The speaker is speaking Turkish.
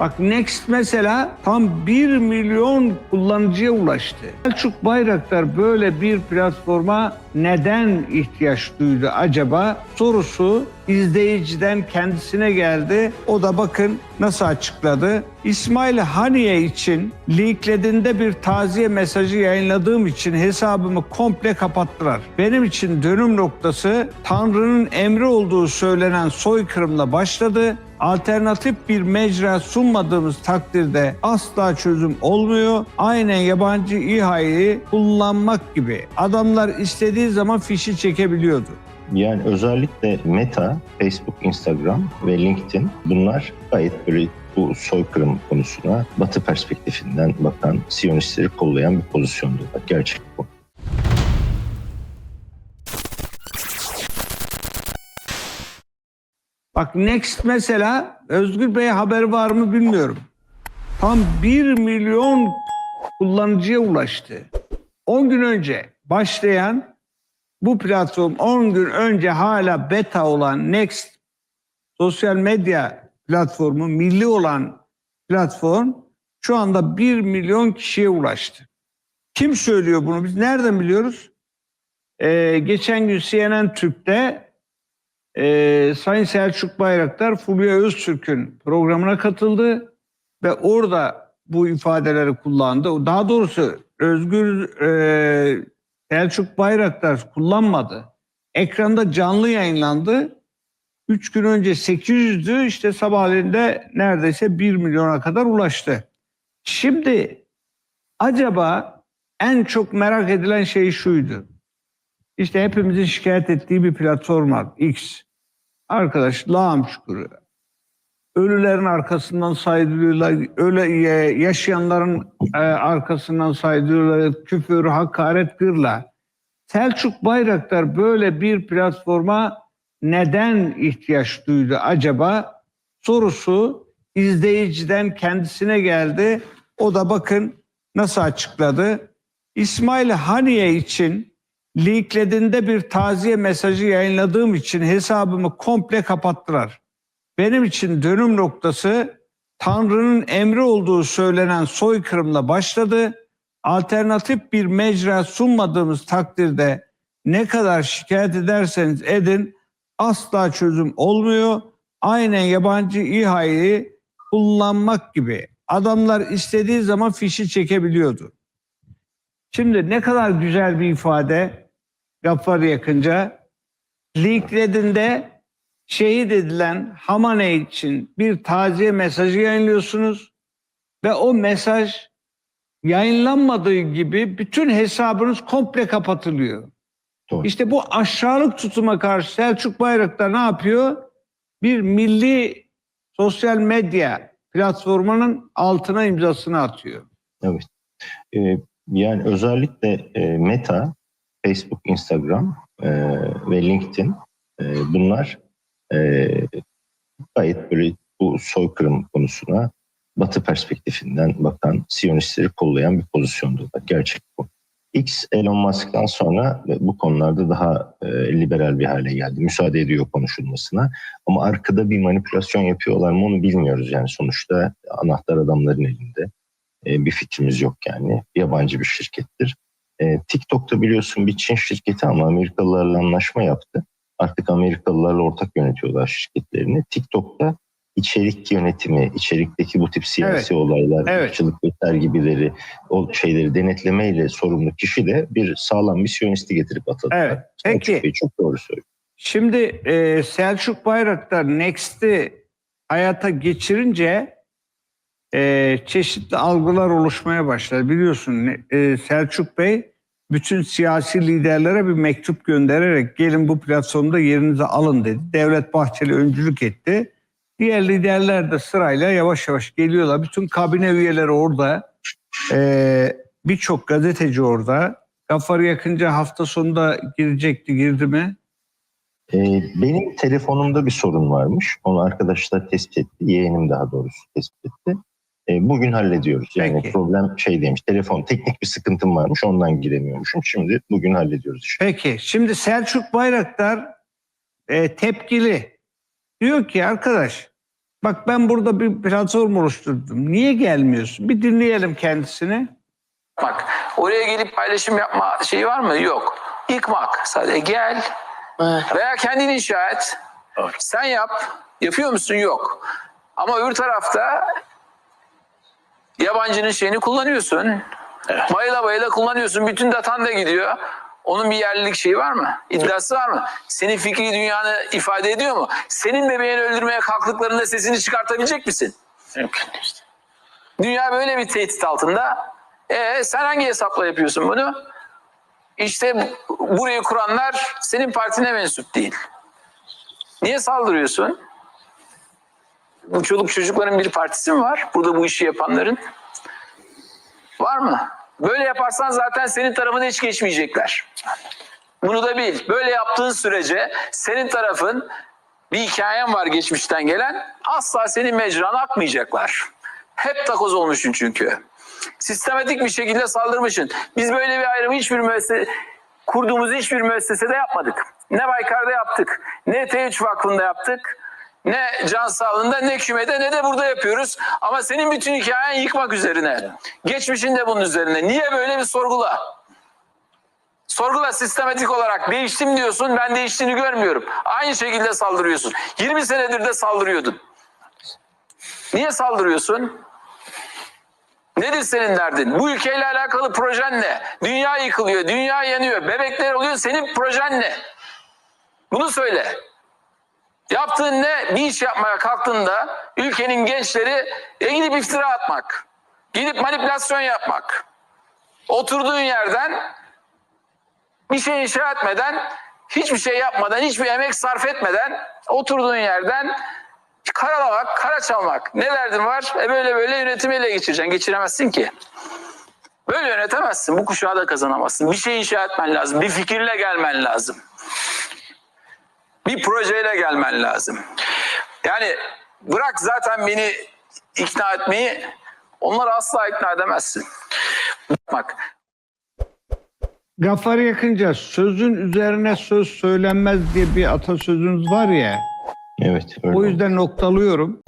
Bak Next mesela tam 1 milyon kullanıcıya ulaştı. Selçuk Bayraktar böyle bir platforma neden ihtiyaç duydu acaba sorusu izleyiciden kendisine geldi. O da bakın nasıl açıkladı. İsmail Haniye için LinkedIn'de bir taziye mesajı yayınladığım için hesabımı komple kapattılar. Benim için dönüm noktası Tanrı'nın emri olduğu söylenen soykırımla başladı. Alternatif bir mecra sunmadığımız takdirde asla çözüm olmuyor. Aynen yabancı İHA'yı kullanmak gibi. Adamlar istediği zaman fişi çekebiliyordu. Yani özellikle Meta, Facebook, Instagram ve LinkedIn bunlar gayet böyle bu soykırım konusuna Batı perspektifinden bakan, Siyonistleri kollayan bir pozisyonda. Gerçek bu. Bak Next mesela Özgür Bey haber var mı bilmiyorum. Tam 1 milyon kullanıcıya ulaştı. 10 gün önce başlayan bu platform 10 gün önce hala beta olan Next sosyal medya platformu milli olan platform şu anda 1 milyon kişiye ulaştı. Kim söylüyor bunu? Biz nereden biliyoruz? Ee, geçen gün CNN Türk'te e, Sayın Selçuk Bayraktar Fulya Öztürk'ün programına katıldı ve orada bu ifadeleri kullandı. Daha doğrusu Özgür e, Selçuk Bayraktar kullanmadı. Ekranda canlı yayınlandı. Üç gün önce 800'dü işte sabahleyin neredeyse 1 milyona kadar ulaştı. Şimdi acaba en çok merak edilen şey şuydu. İşte hepimizin şikayet ettiği bir platform var X. Arkadaş lağım çukuru. Ölülerin arkasından saydırıyorlar, öyle yaşayanların e, arkasından saydırıyorlar, küfür, hakaret, gırla. Selçuk Bayraktar böyle bir platforma neden ihtiyaç duydu acaba sorusu izleyiciden kendisine geldi. O da bakın nasıl açıkladı. İsmail Haniye için LinkedIn'de bir taziye mesajı yayınladığım için hesabımı komple kapattılar. Benim için dönüm noktası Tanrı'nın emri olduğu söylenen soykırımla başladı. Alternatif bir mecra sunmadığımız takdirde ne kadar şikayet ederseniz edin asla çözüm olmuyor. Aynen yabancı İHA'yı kullanmak gibi. Adamlar istediği zaman fişi çekebiliyordu. Şimdi ne kadar güzel bir ifade Gaffar yakınca. LinkedIn'de şehit edilen Hamane için bir taziye mesajı yayınlıyorsunuz ve o mesaj yayınlanmadığı gibi bütün hesabınız komple kapatılıyor. Doğru. İşte bu aşağılık tutuma karşı Selçuk Bayraktar ne yapıyor? Bir milli sosyal medya platformunun altına imzasını atıyor. Evet. Ee, yani özellikle e, Meta, Facebook, Instagram e, ve LinkedIn e, bunlar e, gayet böyle bu soykırım konusuna Batı perspektifinden bakan, Siyonistleri kollayan bir pozisyonda. Gerçek bu. X Elon Musk'tan sonra bu konularda daha e, liberal bir hale geldi. Müsaade ediyor konuşulmasına. Ama arkada bir manipülasyon yapıyorlar mı onu bilmiyoruz. Yani sonuçta anahtar adamların elinde. E, bir fikrimiz yok yani. Yabancı bir şirkettir. E, TikTok'ta biliyorsun bir Çin şirketi ama Amerikalılarla anlaşma yaptı. Artık Amerikalılarla ortak yönetiyorlar şirketlerini. TikTok'ta içerik yönetimi, içerikteki bu tip siyasi Evet. olaylar, Evet. ırkçılık vesaire gibileri, o şeyleri denetlemeyle sorumlu kişi de bir sağlam misyonisti getirip atadı. Evet. Peki. Selçuk Bey çok doğru söylüyor. Şimdi e, Selçuk Bayraktar Next'i hayata geçirince e, çeşitli algılar oluşmaya başladı. Biliyorsun e, Selçuk Bey bütün siyasi liderlere bir mektup göndererek gelin bu platformda yerinizi alın dedi. Devlet Bahçeli öncülük etti. Diğer liderler de sırayla yavaş yavaş geliyorlar. Bütün kabine üyeleri orada. E, Birçok gazeteci orada. Gaffar yakınca hafta sonunda girecekti, girdi mi? Ee, benim telefonumda bir sorun varmış. Onu arkadaşlar tespit etti. Yeğenim daha doğrusu tespit etti. Ee, bugün hallediyoruz. Yani Peki. problem şey demiş. Telefon teknik bir sıkıntım varmış. Ondan giremiyormuşum. Şimdi bugün hallediyoruz işte. Peki şimdi Selçuk Bayraktar e, tepkili. Diyor ki arkadaş Bak ben burada bir platform oluşturdum. Niye gelmiyorsun? Bir dinleyelim kendisini. Bak oraya gelip paylaşım yapma şeyi var mı? Yok. Yıkmak. Sadece gel veya kendin inşa et. Sen yap. Yapıyor musun? Yok. Ama öbür tarafta yabancının şeyini kullanıyorsun. Bayıla bayıla kullanıyorsun. Bütün datan da gidiyor. Onun bir yerlilik şeyi var mı? İddiası var mı? Senin fikri dünyanı ifade ediyor mu? Senin bebeğini öldürmeye kalktıklarında sesini çıkartabilecek misin? Mümkün işte. Dünya böyle bir tehdit altında. E sen hangi hesapla yapıyorsun bunu? İşte bu- burayı kuranlar senin partine mensup değil. Niye saldırıyorsun? Bu çoluk çocukların bir partisi mi var? Burada bu işi yapanların. Var mı? Böyle yaparsan zaten senin tarafına hiç geçmeyecekler. Bunu da bil. Böyle yaptığın sürece senin tarafın bir hikayen var geçmişten gelen asla senin mecrana akmayacaklar. Hep takoz olmuşsun çünkü. Sistematik bir şekilde saldırmışsın. Biz böyle bir ayrımı hiçbir müessese, kurduğumuz hiçbir müessesede yapmadık. Ne Baykar'da yaptık, ne T3 Vakfı'nda yaptık, ne Can Sağlığı'nda, ne kümede, ne de burada yapıyoruz. Ama senin bütün hikayen yıkmak üzerine. Geçmişin de bunun üzerine. Niye böyle bir sorgula? Sorgula sistematik olarak değiştim diyorsun ben değiştiğini görmüyorum. Aynı şekilde saldırıyorsun. 20 senedir de saldırıyordun. Niye saldırıyorsun? Nedir senin derdin? Bu ülkeyle alakalı projen ne? Dünya yıkılıyor, dünya yanıyor, bebekler oluyor. Senin projen ne? Bunu söyle. Yaptığın ne? Bir iş yapmaya kalktığında ülkenin gençleri e, gidip iftira atmak. Gidip manipülasyon yapmak. Oturduğun yerden bir şey inşa etmeden, hiçbir şey yapmadan, hiçbir emek sarf etmeden oturduğun yerden karalamak, kara çalmak. Ne derdin var? E böyle böyle yönetimi ele geçireceksin. Geçiremezsin ki. Böyle yönetemezsin. Bu kuşağı da kazanamazsın. Bir şey inşa etmen lazım. Bir fikirle gelmen lazım. Bir projeyle gelmen lazım. Yani bırak zaten beni ikna etmeyi, onları asla ikna edemezsin. Bak Gaffar Yakınca sözün üzerine söz söylenmez diye bir atasözünüz var ya. Evet. öyle O yüzden noktalıyorum.